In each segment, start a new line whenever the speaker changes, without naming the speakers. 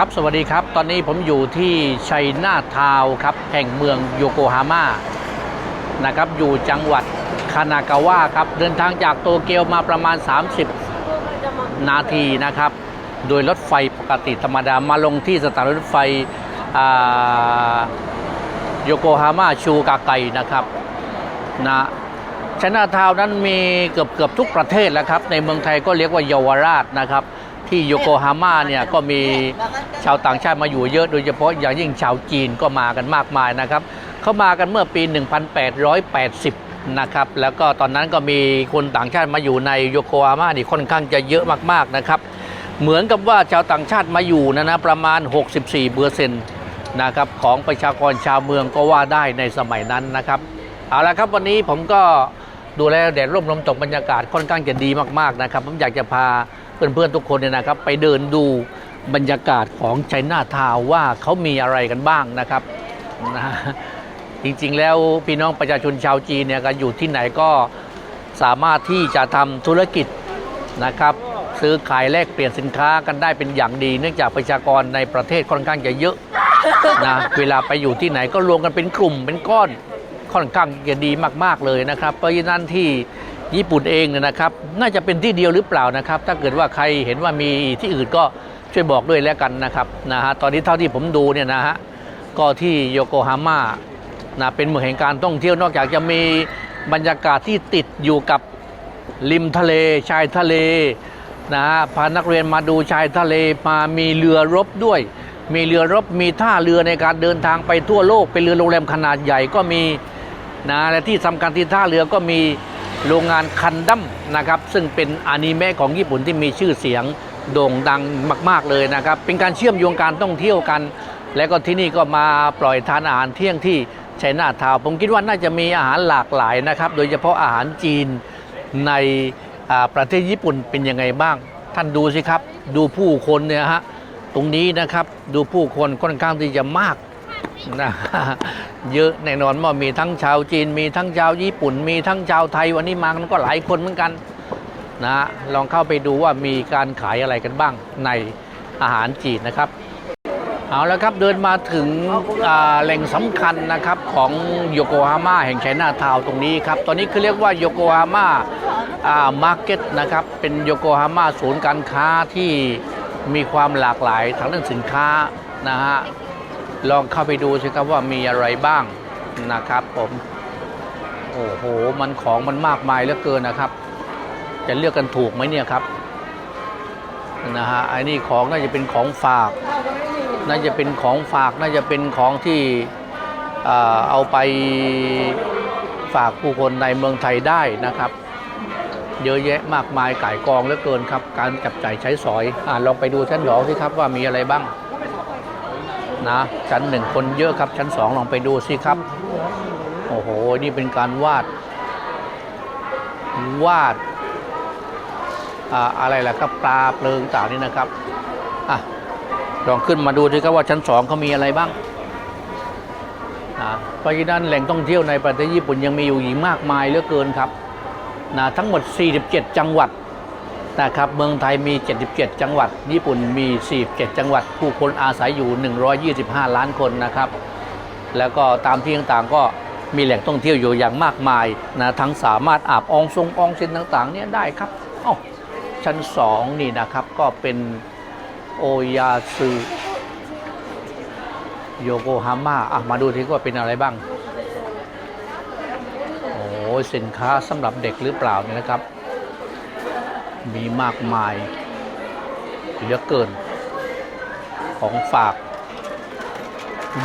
ครับสวัสดีครับ ตอนนี้ผมอยู่ที่ชัยนาทาวครับแห่งเมืองโยโกฮาม่านะครับอยู่จังหวัดคานากาวะครับเดินทางจากโตเกียวมาประมาณ 30 นาทีนะครับ โดยรถไฟปกติธรรมดามาลงที่สถานรถไฟโยโกฮาม่าชูกาไกนะครับนะชัยนาทาวน์นั้นมีเกือบเกือบทุกประเทศแล้วครับ ในเมืองไทยก็เรียกว่าเยาวราชนะครับ ที่โยโกฮาม่าเนี่ยก็มีชาวต่างชาติมาอยู่เยอะโดยเฉพาะอย่างยิ่งชาวจีนก็มากันมากมายนะครับเขามากันเมื่อปี 1880 นะครับ แล้วก็ตอนนั้นก็มีคนต่างชาติมาอยู่ในโยโกฮาม่านี่ค่อนข้างจะเยอะมากๆนะครับ เหมือนกับว่าชาวต่างชาติมาอยู่นะนะประมาณ 64เปอร์เซ็นต์นะครับของประชากรชาวเมืองก็ว่าได้ในสมัยนั้นนะครับเอาละครับวันนี้ผมก็ดูแลแดดร่มลมตกบรรยากาศค่อนข้างจะดีมากๆนะครับ ผมอยากจะพา เพื่อนๆทุกคนเนี่ยนะครับ ไปเดินดูบรรยากาศของไชน่าทาวว่าเขามีอะไรกันบ้างนะครับนะจริงๆแล้วพี่น้องประชาชนชาวจีนเนี่ยก็อยู่ที่ไหนก็สามารถที่จะทำธุรกิจนะครับ ซื้อขายแลกเปลี่ยนสินค้ากันได้เป็นอย่างดี เนื่องจากประชากรในประเทศค่อนข้างจะเยอะนะเวลาไปอยู่ที่ไหนก็รวมกันเป็นกลุ่มเป็นก้อนค่อนข้างจะดีมาก ๆเลยนะครับ เพราะฉะนั้นที่ ญี่ปุ่นเองเนี่ยนะครับ น่าจะเป็นที่เดียวหรือเปล่านะครับ ถ้าเกิดว่าใครเห็นว่ามีที่อื่นก็ช่วยบอกด้วยแล้วกันนะครับนะฮะตอนนี้เท่าที่ผมดูเนี่ยนะฮะก็ที่โยโกฮาม่านะเป็นเมืองแห่งการท่องเที่ยวนอกจากจะมีบรรยากาศที่ติดอยู่กับริมทะเลชายทะเลนะฮะพานักเรียนมาดูชายทะเลมามีเรือรบด้วย มีเรือรบมีท่าเรือในการเดินทางไปทั่วโลกเป็นเรือโรงแรมขนาดใหญ่ก็มีนะและที่สำคัญที่ท่าเรือก็มี โรงงานคันดัมนะครับ ซึ่งเป็นอนิเมะของญี่ปุ่นที่มีชื่อเสียงโด่งดังมาก ๆ เลยนะครับ เป็นการเชื่อมโยงการท่องเที่ยวกัน และก็ที่นี่ก็มาปล่อยทานอาหารเที่ยงที่ชัยนาทาวผมคิดว่าน่าจะมีอาหารหลากหลายนะครับ โดยเฉพาะอาหารจีนในประเทศญี่ปุ่นเป็นยังไงบ้าง ท่านดูสิครับ ดูผู้คนเนี่ยฮะตรงนี้นะครับดูผู้คนค่อนข้างที่จะมาก นะเยอะแน่นอนว่ามีทั้งชาวจีน มีทั้งชาวญี่ปุ่น มีทั้งชาวไทยวันนี้มากันก็หลายคนเหมือนกันนะลองเข้าไปดูว่ามีการขายอะไรกันบ้างในอาหารจีนนะครับ เอาแล้วครับเดินมาถึงแหล่งสำคัญนะครับของโยโกฮาม่าแห่งไชน่าทาวตรงนี้ครับ ตอนนี้คือเรียกว่าโยโกฮาม่ามาร์เก็ตนะครับ เป็นโยโกฮาม่าศูนย์การค้าที่มีความหลากหลายทางด้านสินค้านะฮะ ลองเข้าไปดูสิครับว่ามีอะไรบ้างนะครับผมโอ้โห มันของมันมากมายเหลือเกินนะครับ จะเลือกกันถูกไหมเนี่ยครับนะฮะไอ้นี่ของน่าจะเป็นของฝาก น่าจะเป็นของฝากน่าจะเป็นของที่เอาไปฝากผู้คนในเมืองไทยได้นะครับ เยอะแยะมากมายก่ายกองเหลือเกินครับ การจับจ่ายใช้สอยอ่าลองไปดูชั้นหองสิครับว่ามีอะไรบ้าง นะ ชั้นหนึ่งคนเยอะครับ ชั้นสองลองไปดูสิครับ โอ้โห นี่เป็นการวาด วาดอ่าอะไรล่ะครับปลาเปลืองต่างนี่นะครับอะลองขึ้นมาดูสิครับว่าชั้นสองเขามีอะไรบ้างนะเพราะฉะนั้นแหล่งท่องเที่ยวในประเทศญี่ปุ่นยังมีอยู่อีกมากมายเหลือเกินครับนะทั้งหมด 47 จังหวัด นะครับเมืองไทยมี 77 จังหวัด ญี่ปุ่นมี 47 จังหวัด ผู้คนอาศัยอยู่ 125 ล้านคนนะครับ แล้วก็ตามที่ต่างๆก็มีแหล่งท่องเที่ยวอยู่อย่างมากมายนะทั้งสามารถอาบอองทรงอองเซนต่างๆเนี่ยได้ครับอ้าวชั้น 2 นี่นะครับก็เป็นโอยาซึโยโกฮาม่าอะมาดูทีว่าเป็นอะไรบ้าง โอ้สินค้าสำหรับเด็กหรือเปล่าเนี่ยนะครับ มีมากมายเหลือเกิน ของฝาก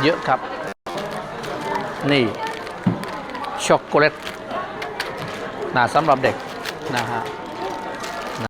เยอะครับ นี่ ช็อกโกแลตนะสำหรับเด็กนะฮะ